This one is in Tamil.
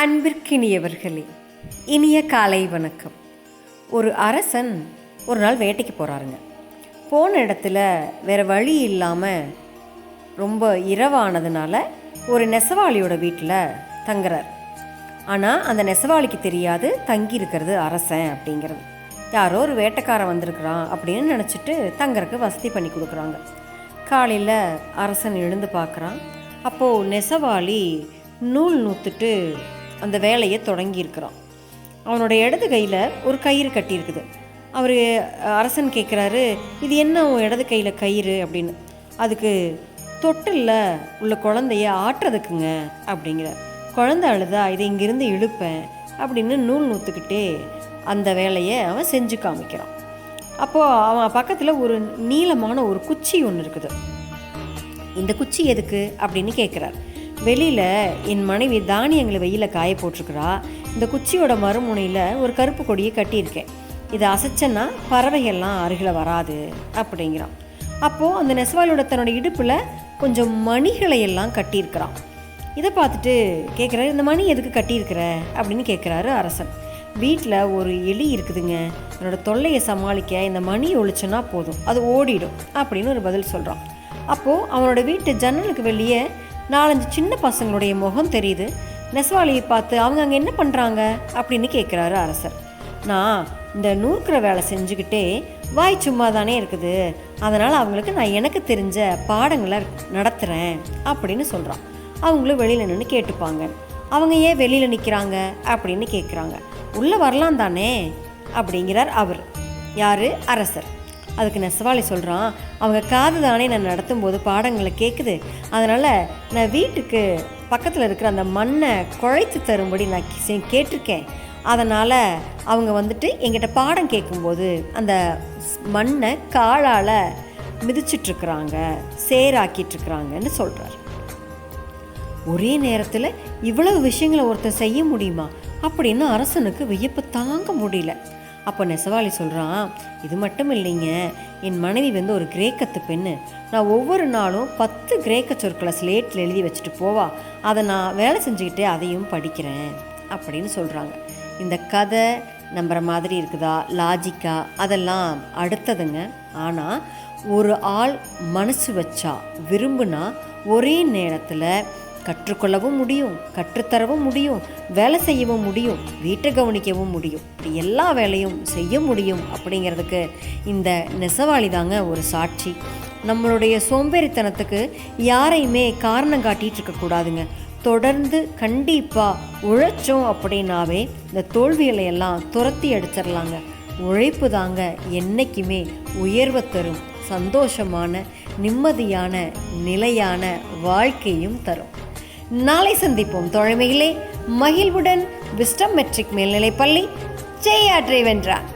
அன்பிற்கினியவர்களே இனிய காலை வணக்கம். ஒரு அரசன் ஒரு நாள் வேட்டைக்கு போகிறாருங்க போன இடத்துல வேறு வழி இல்லாமல் ரொம்ப இரவானதுனால ஒரு நெசவாளியோட வீட்டில் தங்குறார். ஆனால் அந்த நெசவாளிக்கு தெரியாது தங்கி இருக்கிறது அரசன் அப்படிங்கிறது. யாரோ ஒரு வேட்டைக்காரன் வந்திருக்கிறான் அப்படின்னு நினச்சிட்டு தங்குறக்கு வசதி பண்ணி கொடுக்குறாங்க. காலையில் அரசன் எழுந்து பார்க்குறான். அப்போது நெசவாளி நூல் நூற்றுட்டு அந்த வேலையை தொடங்கியிருக்கிறான் அவனோட இடது கையில் ஒரு கயிறு கட்டியிருக்குது. அவர் அரசன் கேட்குறாரு இது என்ன உன் இடது கையில் கயிறு? அப்படின்னு. அதுக்கு தொட்டிலில் உள்ள குழந்தைய ஆட்டுறதுக்குங்க அப்படிங்கிறார். குழந்தை அழுதா இதை இங்கிருந்து இழுப்பேன் அப்படின்னு நூல் நூற்றுக்கிட்டே அந்த வேலையை அவன் செஞ்சு காமிக்கிறான். அப்போது அவன் பக்கத்தில் ஒரு நீளமான ஒரு குச்சி ஒன்று இருக்குது. இந்த குச்சி எதுக்கு? அப்படின்னு கேட்குறாரு. வெளியில் என் மனைவி தானியங்களை வெயிலில் காய போட்டிருக்கிறா. இந்த குச்சியோட மறுமுனையில் ஒரு கருப்பு கொடியை கட்டியிருக்கேன். இதை அசைச்சேன்னா பறவைகள்லாம் அருகில் வராது அப்படிங்கிறான். அப்போது அந்த நெசவாளியோட தன்னோட இடுப்பில் கொஞ்சம் மணிகளை எல்லாம் கட்டியிருக்கிறான். இதை பார்த்துட்டு கேட்குறாரு இந்த மணி எதுக்கு கட்டியிருக்கிற? அப்படின்னு கேட்குறாரு அரசன். வீட்டில் ஒரு எலி இருக்குதுங்க. என்னோட தொல்லையை சமாளிக்க இந்த மணி ஒழிச்சுன்னா போதும். அது ஓடிடும். அப்படின்னு ஒரு பதில் சொல்கிறான் அப்போது அவனோட வீட்டு ஜன்னலுக்கு வெளியே நாலஞ்சு சின்ன பசங்களுடைய முகம் தெரியுது. நெசவாளியை பார்த்து அவங்க அங்கே என்ன பண்ணுறாங்க அப்படின்னு கேட்குறாரு அரசர். நான் இந்த நூற்கிற வேலை செஞ்சுக்கிட்டே வாய் சும்மா தானே இருக்குது. அதனால் அவங்களுக்கு நான் எனக்கு தெரிஞ்ச பாடங்களை நடத்துகிறேன் அப்படின்னு சொல்கிறான் அவங்களும் வெளியில் நின்று கேட்டுப்பாங்க. அவங்க ஏன் வெளியில் நிற்கிறாங்க அப்படின்னு கேட்குறாங்க உள்ளே வரலாம் தானே? அப்படிங்கிறார் அவர். யார்? அரசர். அதுக்கு நெசவாளி சொல்கிறான் அவங்க காது தானே நான் நடத்தும்போது பாடங்களை கேட்குது அதனால் நான் வீட்டுக்கு பக்கத்தில் இருக்கிற அந்த மண்ணை குழைத்து தரும்படி நான் கே- கேட்டிருக்கேன். அதனால் அவங்க வந்துட்டு எங்கிட்ட பாடம் கேட்கும்போது அந்த ஸ்- மண்ணை காலால் மிதிச்சிட்ருக்குறாங்க சேராக்கிட்டுருக்குறாங்கன்னு சொல்கிறார் ஒரே நேரத்தில் இவ்வளவு விஷயங்களை ஒருத்தர் செய்ய முடியுமா? அப்படின்னு அரசனுக்கு வியப்பு தாங்க முடியல. அப்போ நெசவாளி சொல்கிறான் இது மட்டும் இல்லைங்க என் மனைவி வந்து ஒரு கிரேக்கத்து பெண்ணு. நான் ஒவ்வொரு நாளும் பத்து கிரேக்க சொற்களை ஸ்லேட்டில் எழுதி வச்சுட்டு போவா. அதை நான் வேலை செஞ்சுக்கிட்டே அதையும் படிக்கிறேன் அப்படின்னு சொல்கிறாங்க இந்த கதை நம்புற மாதிரி இருக்குதா? லாஜிக்கா? அதெல்லாம் அடுத்ததுங்க. ஆனால் ஒரு ஆள் மனசு வச்சா விரும்புனா ஒரே நேரத்தில் கற்றுக்கொள்ளவும் முடியும் கற்றுத்தரவும் முடியும் வேலை செய்யவும் முடியும் வீட்டை கவனிக்கவும் முடியும் இப்படி எல்லா வேலையும் செய்ய முடியும் அப்படிங்கிறதுக்கு இந்த நெசவாளி தாங்க ஒரு சாட்சி. நம்மளுடைய சோம்பேறித்தனத்துக்கு யாரையுமே காரணம் காட்டிகிட்டு இருக்கக்கூடாதுங்க தொடர்ந்து கண்டிப்பாக உழைச்சோம் அப்படின்னாவே இந்த தோல்விகளை எல்லாம் துரத்தி அடிச்சிடலாங்க. உழைப்பு தாங்க என்னைக்குமே உயர்வை தரும் சந்தோஷமான நிம்மதியான நிலையான வாழ்க்கையும் தரும். நாளை சந்திப்போம் தோழமையிலே மகிழ்வுடன் விஸ்டம் மெட்ரிக் மேல்நிலைப்பள்ளி செய்யாற்றை வென்றார்